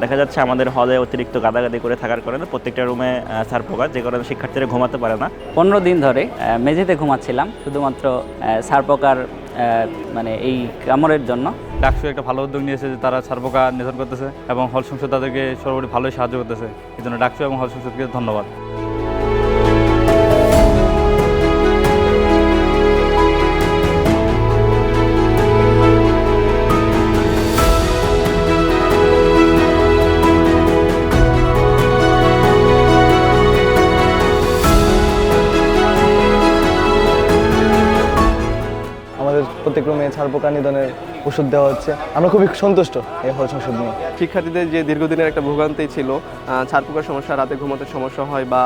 দেখা যাচ্ছে আমাদের হলে অতিরিক্ত গাদাগাদি করে থাকার কারণে প্রত্যেকটা রুমে সার পোকা যে কারণে শিক্ষার্থীরা ঘুমাতে পারে না। পনেরো দিন ধরে মেঝেতে ঘুমাচ্ছিলাম শুধুমাত্র সারপোকার মানে এই কামড়ের জন্য। ডাকসু একটা ভালো উদ্যোগ নিয়েছে যে তারা ছারপোকা নিধন করতেছে এবং হল সংসদ তাদেরকে সর্বোপরি ভালোই সাহায্য করতেছে। এই জন্য ডাকসু এবং হল সংসদকে ধন্যবাদ। আমাদের প্রত্যেক রুমে ছাড় পোকা নিধনের ওষুধ দেওয়া হচ্ছে। আমরা খুবই সন্তুষ্ট এই হল ওষুধ নিয়ে। শিক্ষার্থীদের যে দীর্ঘদিনের একটা ভোগান্তি ছিল ছাড়পোকার সমস্যা রাতে ঘুমাতে সমস্যা হয় বা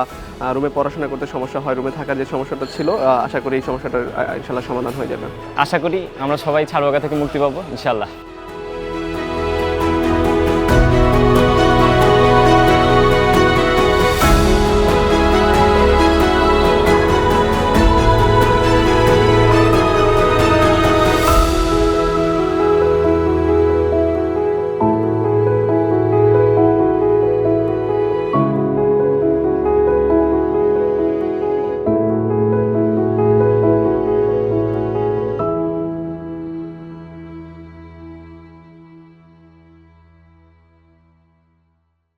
রুমে পড়াশোনা করতে সমস্যা হয় রুমে থাকার যে সমস্যাটা ছিল আশা করি এই সমস্যাটা ইনশাল্লাহ সমাধান হয়ে যাবে। আশা করি আমরা সবাই ছাড়পোকা থেকে মুক্তি পাবো ইনশাল্লাহ।